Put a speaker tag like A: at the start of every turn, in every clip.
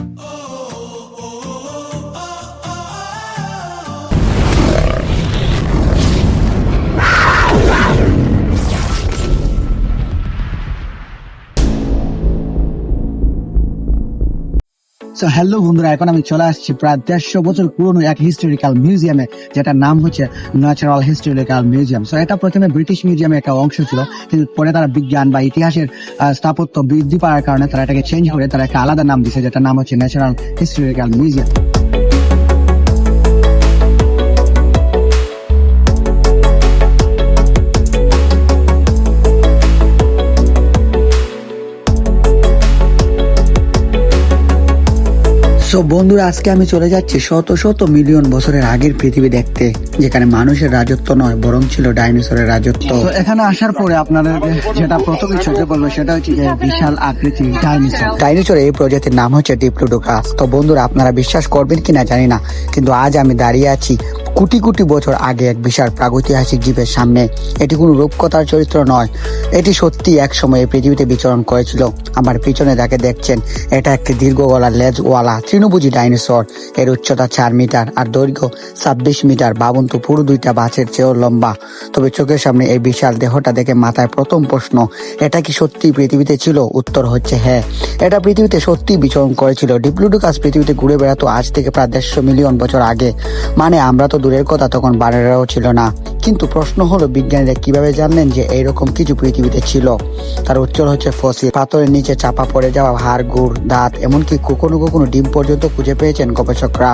A: Oh. So hello বন্ধুরা, এখন আমি চলে আসছি প্রায় দেড়শো বছর পুরনো এক হিস্টোরিক্যাল মিউজিয়ামে, যেটার নাম হচ্ছে ন্যাচারাল হিস্টোরিক্যাল মিউজিয়াম সো এটা প্রথমে ব্রিটিশ মিউজিয়ামে একটা অংশ ছিল, কিন্তু পরে তারা বিজ্ঞান বা ইতিহাসের স্থাপত্য বৃদ্ধি পাওয়ার কারণে তারা এটাকে চেঞ্জ করে, তারা একটা আলাদা নাম দিছে, যেটার নাম হচ্ছে ন্যাচারাল হিস্টোরিক্যাল মিউজিয়াম সো বন্ধুরা আজকে আমি চলে যাচ্ছি শত শত মিলিয়ন বছরের আগের পৃথিবী দেখতে যেখানে মানুষের রাজত্ব নয় বরং ছিল ডাইনোসরের রাজত্ব। এখানে আসার পরে আপনাদের যেটা প্রথমে চোখে পড়ল সেটা হচ্ছে বিশাল আকৃতি ডাইনোসর। ডাইনোসর এই প্রজাতির নাম হচ্ছে ডিপ্লোডোকাস। তো বন্ধুরা আপনারা বিশ্বাস করবেন কিনা জানি না কিন্তু আজ আমি দাঁড়িয়ে আছি কোটি কোটি বছর আগে এক বিশাল প্রাগৈতিহাসিক জীবের সামনে এটি কোনো রূপকথার চরিত্র নয়। এটি সত্যি এক সময় এই পৃথিবীতে বিচরণ করেছিল। আমার পিছনে যাকে দেখছেন, এটা একটি দীর্ঘ গলার লেজওয়ালা তৃণভোজী ডাইনোসর। এর উচ্চতা চার মিটার আর দৈর্ঘ্য ছাব্বিশ মিটার। বাবন তো পুরো দুইটা বাছের চেয়েও লম্বা। তবে চোখের সামনে এই বিশাল দেহটা দেখে মাথায় প্রথম প্রশ্ন, এটা কি সত্যি পৃথিবীতে ছিল? উত্তর হচ্ছে হ্যাঁ। এটা পৃথিবীতে সত্যি বিচরণ করেছিল। ডিপ্লুডুকাস পৃথিবীতে ঘুরে বেড়াতো আজ থেকে প্রায় দেড়শো মিলিয়ন বছর আগে। মানে আমরা তো দূরের কথা তখন বারেরাও ছিল না। কিন্তু প্রশ্ন হলো, বিজ্ঞানীরা কীভাবে জানলেন যে এইরকম কিছু পৃথিবীতে ছিল? তার উত্তর হচ্ছে ফসিল। পাথরের নিচে চাপা পড়ে যাওয়া হাড়, গুড়, দাঁত, এমনকি কখনো কখনো ডিম পর্যন্ত খুঁজে পেয়েছেন গবেষকরা।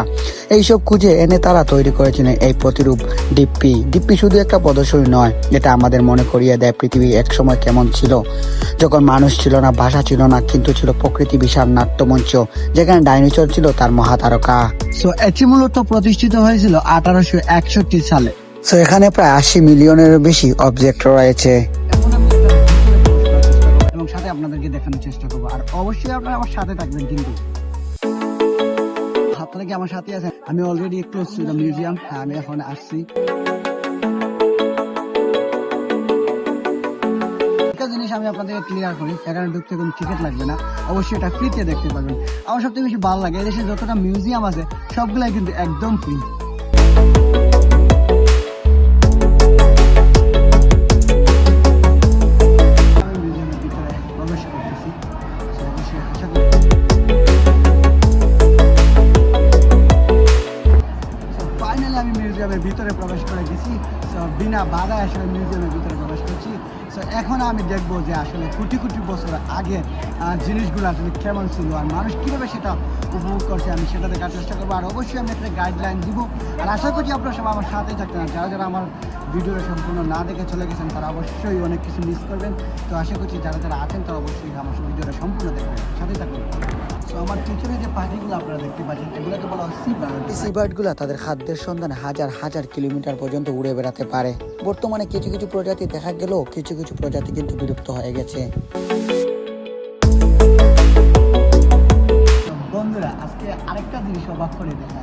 A: এইসব খুঁজে এনে তারা তৈরি করেছিলেন এই প্রতিরূপ ডিপ্পি ডিপ্পি শুধু একটা প্রদর্শনী নয় যেটা আমাদের মনে করিয়ে দেয় পৃথিবী একসময় কেমন ছিল। যখন মানুষ ছিল না, ভাষা ছিল না, কিন্তু ছিল প্রকৃতি বিশাল নাট্যমঞ্চ, যেখানে ডাইনোসর ছিল তার মহাতারকা। সো এটি মূলত প্রতিষ্ঠিত হয়েছিল আঠারোশো একষট্টি সালে। সো এখানে প্রায় আশি মিলিয়নেরও বেশি অবজেক্ট রয়েছে। এবং সাথে আপনাদেরকে দেখানোর চেষ্টা করব। আর অবশ্যই আপনারা আমার সাথে থাকবেন কিন্তু। আপনারা কি আমার সাথে আছেন। আমি already close to the museum আমি এখন আসছি। একটা জিনিস আমি আপনাদেরকে ক্লিয়ার করি, এখানে ঢুকতে কোনো টিকিট লাগবে না। অবশ্যই এটা ফ্রিতে দেখতে পারবেন। আমার সবথেকে বেশি ভালো লাগে, এদেশে যতটা মিউজিয়াম আছে, সবগুলাই কিন্তু একদম ফ্রি বিনা বাধা আসলে মিউজিয়ামের ভিতরে প্রবেশ করছি। সো এখন আমি দেখব যে আসলে কোটি কোটি বছর আগে জিনিসগুলো আসলে কেমন ছিল আর মানুষ কীভাবে সেটা উপভোগ করছে আমি সেটা দেখার চেষ্টা করব। আর অবশ্যই আমি একটা গাইডলাইন দিব। আর আশা করছি আপনারা সবাই আমার সাথেই থাকতেন আর যারা যারা আমার ভিডিওটা সম্পূর্ণ না দেখে চলে গেছেন, তারা অবশ্যই অনেক কিছু মিস করবেন। তো আশা করছি যারা যারা আছেন, তারা অবশ্যই আমার ভিডিওটা সম্পূর্ণ দেখবেন। সাথে থাকবেন তো আমার পিছনে যে পাখিগুলো দেখতে বলা হয় তাদের খাদ্যের সন্ধানে হাজার হাজার কিলোমিটার পর্যন্ত উড়ে বেড়াতে পারে। বর্তমানে কিছু কিছু প্রজাতি দেখা গেলেও কিছু কিছু প্রজাতি কিন্তু বিলুপ্ত হয়ে গেছে। আরেকটা জিনিস অবাক করে দেখা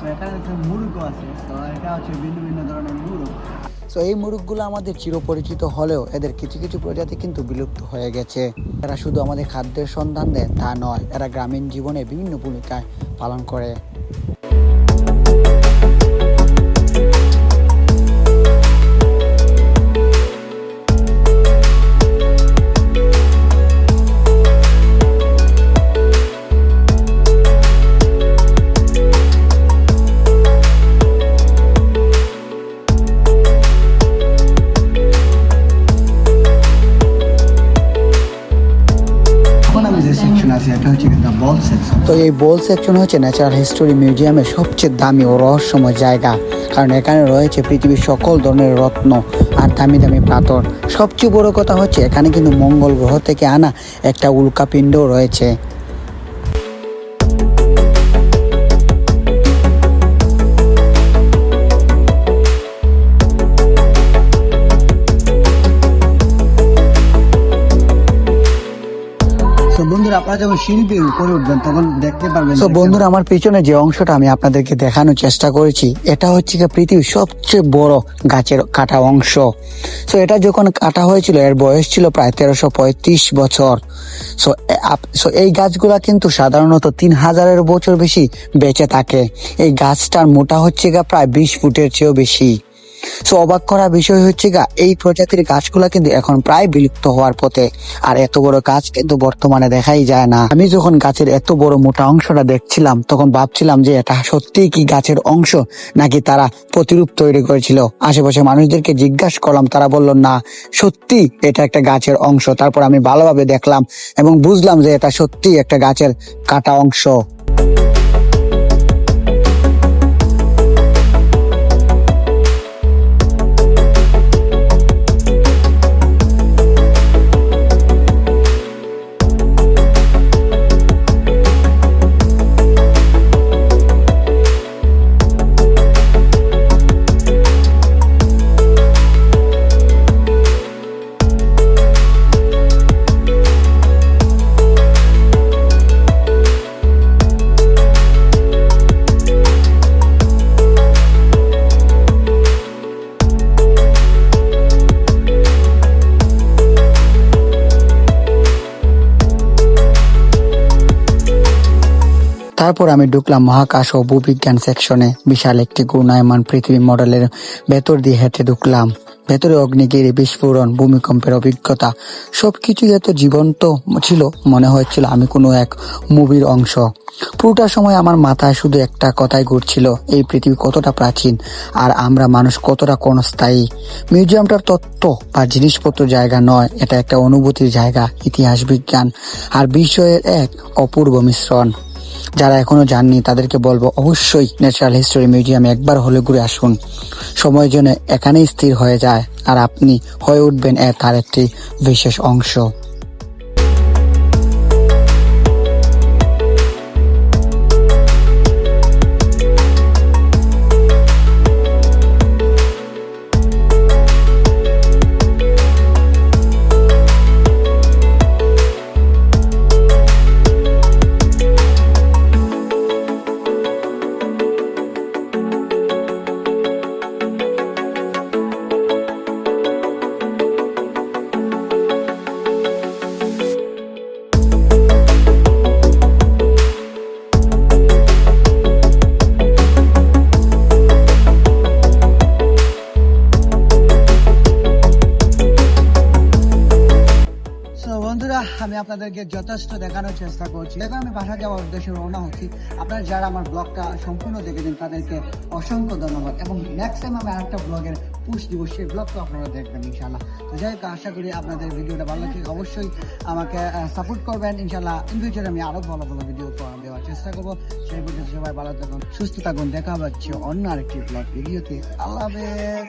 A: তো এখানে দেখছেন আছে তো এটা হচ্ছে ভিন্ন ভিন্ন ধরনের এই মুরুগগুলো আমাদের চিরপরিচিত হলেও এদের কিছু কিছু প্রজাতি কিন্তু বিলুপ্ত হয়ে গেছে। এরা শুধু আমাদের খাদ্যের সন্ধান দেয় তা নয়, এরা গ্রামীণ জীবনে বিভিন্ন ভূমিকায় পালন করে। তো এই বোল সেকশন হচ্ছে ন্যাচারাল হিস্টোরি মিউজিয়ামের সবচেয়ে দামি ও রহস্যময় জায়গা। কারণ এখানে রয়েছে পৃথিবীর সকল ধরনের রত্ন আর দামি দামি পাথর। সবচেয়ে বড় কথা হচ্ছে, এখানে কিন্তু মঙ্গল গ্রহ থেকে আনা একটা উল্কাপিণ্ডও রয়েছে। বন্ধুরা তারা যখন শিল্পী করে উঠবেন তখন দেখতে পারবেন তো বন্ধুরা আমার পিছনে যে অংশটা আমি আপনাদেরকে দেখানোর চেষ্টা করেছি এটা হচ্ছে গিয়ে পৃথিবীর সবচেয়ে বড় গাছের কাটা অংশ। তো এটা যখন কাটা হয়েছিল এর বয়স ছিল প্রায় তেরোশো পঁয়ত্রিশ বছর। সো সো এই গাছগুলা কিন্তু সাধারণত তিন হাজারের বছর বেশি বেঁচে থাকে। এই গাছটার মোটা হচ্ছে গা প্রায় বিশ ফুটের চেয়েও বেশি। সো অবাক করা বিষয় হচ্ছে গা, এই প্রজাতির গাছগুলা কিন্তু এখন প্রায় বিলুপ্ত হওয়ার পথে। আর এত বড় গাছ কিন্তু বর্তমানে দেখাই যায় না। আমি যখন গাছের এত বড় মোটা অংশটা দেখছিলাম, তখন ভাবছিলাম যে এটা সত্যি কি গাছের অংশ নাকি তারা প্রতিরূপ তৈরি করেছিল? আশেপাশে মানুষদেরকে জিজ্ঞাসা করলাম, তারা বলল, না সত্যি এটা একটা গাছের অংশ। তারপর আমি ভালোভাবে দেখলাম এবং বুঝলাম যে এটা সত্যি একটা গাছের কাটা অংশ। তারপর আমি ঢুকলাম মহাকাশ ও ভূবিজ্ঞান সেকশনে। বিশাল একটি গুণায়মান পৃথিবী মডেলের ভেতর দিয়ে হেঁটে ঢুকলাম। ভেতরে অগ্নিগিরি, বিস্ফোরণ, ভূমিকম্পের অভিজ্ঞতা সবকিছু এত জীবন্ত ছিল, মনে হচ্ছিল আমি কোনো এক মুভির অংশ। পুরোটা সময় আমার মাথায় শুধু একটা কথাই ঘুরছিল, এই পৃথিবী কতটা প্রাচীন, আর আমরা মানুষ কতটা ক্ষণস্থায়ী। মিউজিয়ামটার তত্ত্ব বা জিনিসপত্র জায়গা নয়, এটা একটা অনুভূতির জায়গা, ইতিহাস বিজ্ঞান, আর বিষয়ের এক অপূর্ব মিশ্রণ। যারা এখনও যাননি তাদেরকে বলব অবশ্যই ন্যাচারাল হিস্টোরি মিউজিয়ামে একবার হলে ঘুরে আসুন। সময় যেন এখানেই স্থির হয়ে যায়, আর আপনি হয়ে উঠবেন তার একটি বিশেষ অংশ। আপনাদেরকে যথেষ্ট দেখানোর চেষ্টা করছি। এখন আমি বাসা যাওয়ার উদ্দেশ্যে রওনা হচ্ছি। আপনারা যারা আমার ব্লগটা সম্পূর্ণ দেখেছেন তাদেরকে অসংখ্য ধন্যবাদ। এবং নেক্সট টাইম আমি আরেকটা ব্লগের পুশ দিব, সেই ব্লগটা আপনারা দেখবেন ইনশাল্লাহ তো যাই হোক, আশা করি আপনাদের ভিডিওটা ভালো লাগে অবশ্যই আমাকে সাপোর্ট করবেন। ইনশাল্লাহ ইন ফিউচারে আমি আরও ভালো ভালো ভিডিও দেওয়ার চেষ্টা করব। সেই পর্যন্ত সবাই ভালো থাকুন, সুস্থ থাকুন। দেখা হচ্ছে অন্য আরেকটি ব্লগ ভিডিওতে। আল্লাহ হাফেজ।